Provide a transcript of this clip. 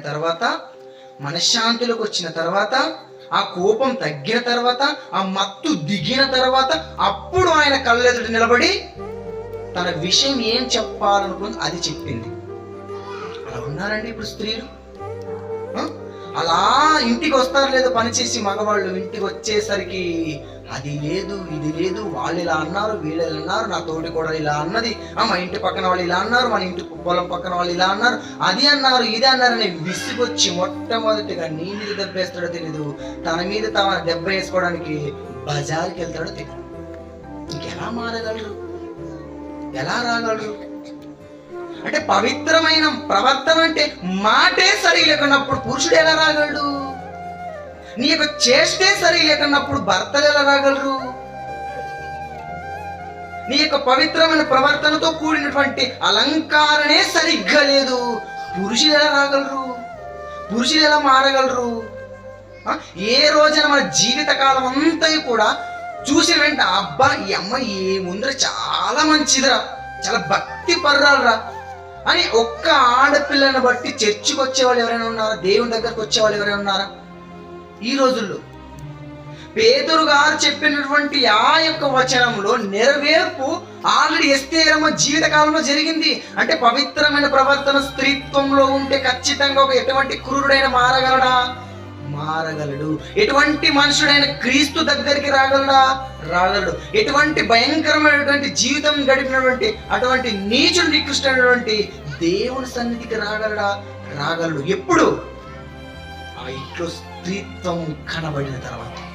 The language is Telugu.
తర్వాత మనశ్శాంతిలోకి వచ్చిన తర్వాత ఆ కోపం తగ్గిన తర్వాత ఆ మత్తు దిగిన తర్వాత అప్పుడు ఆయన కళ్ళెదుట నిలబడి తన విషయం ఏం చెప్పాలనుకుంది అది చెప్పింది. అలా ఉన్నారండి ఇప్పుడు స్త్రీలు? అలా ఇంటికి వస్తారు లేదో పనిచేసి మగవాళ్ళు ఇంటికి వచ్చేసరికి అది లేదు ఇది లేదు వాళ్ళు ఇలా అన్నారు వీళ్ళు ఇలా అన్నారు నా తోటి కూడా ఇలా అన్నది మా ఇంటి పక్కన వాళ్ళు ఇలా అన్నారు మన ఇంటి పొలం పక్కన వాళ్ళు ఇలా అన్నారు అది అన్నారు ఇది అన్నారు అని విసిగొచ్చి మొట్టమొదటిగా నీ మీద దెబ్బ వేస్తాడో తెలీదు. తన మీద తన దెబ్బ వేసుకోవడానికి బజార్కి వెళ్తాడో తెలియదు ఇంకెలా మారగలరు? ఎలా రాగలరు? అంటే పవిత్రమైన ప్రవర్తన అంటే మాటే సరి లేకున్నప్పుడు పురుషుడు ఎలా రాగలడు? నీ యొక్క చేష్టే సరి లేకున్నప్పుడు భర్తలు ఎలా రాగలరు? నీ యొక్క పవిత్రమైన ప్రవర్తనతో కూడినటువంటి అలంకారనే సరిగ్గా లేదు. పురుషులు ఎలా రాగలరు? పురుషులు ఎలా మారగలరు? ఏ రోజున మన జీవిత కాలం అంతా కూడా చూసిన వెంట అబ్బా ఈ అమ్మ ఏముందిరా చాలా మంచిదిరా చాలా భక్తి పర్రాలరా అని ఒక్క ఆడపిల్లని బట్టి చర్చికి వచ్చేవాళ్ళు ఎవరైనా ఉన్నారా? దేవుని దగ్గరకు వచ్చేవాళ్ళు ఎవరైనా ఉన్నారా? ఈ రోజుల్లో పేదరు గారు చెప్పినటువంటి ఆ యొక్క వచనంలో నెరవేర్పు ఆల్రెడీ ఎస్తేరమ్మ జీవితకాలంలో జరిగింది. అంటే పవిత్రమైన ప్రవర్తన స్త్రీత్వంలో ఉంటే ఖచ్చితంగా ఒక ఎటువంటి క్రూరుడైన మారగలడా? మారగలడు. ఎటువంటి మనుషుడైన క్రీస్తు దగ్గరికి రాగలడా? రాగలడు. ఎటువంటి భయంకరమైనటువంటి జీవితం గడిపినటువంటి అటువంటి నీచుడు నికృష్టమైనటువంటి దేవుని సన్నిధికి రాగలడా? రాగలడు. ఎప్పుడు? ఆ ఇంట్లో స్త్రీత్వం కనబడిన తర్వాత.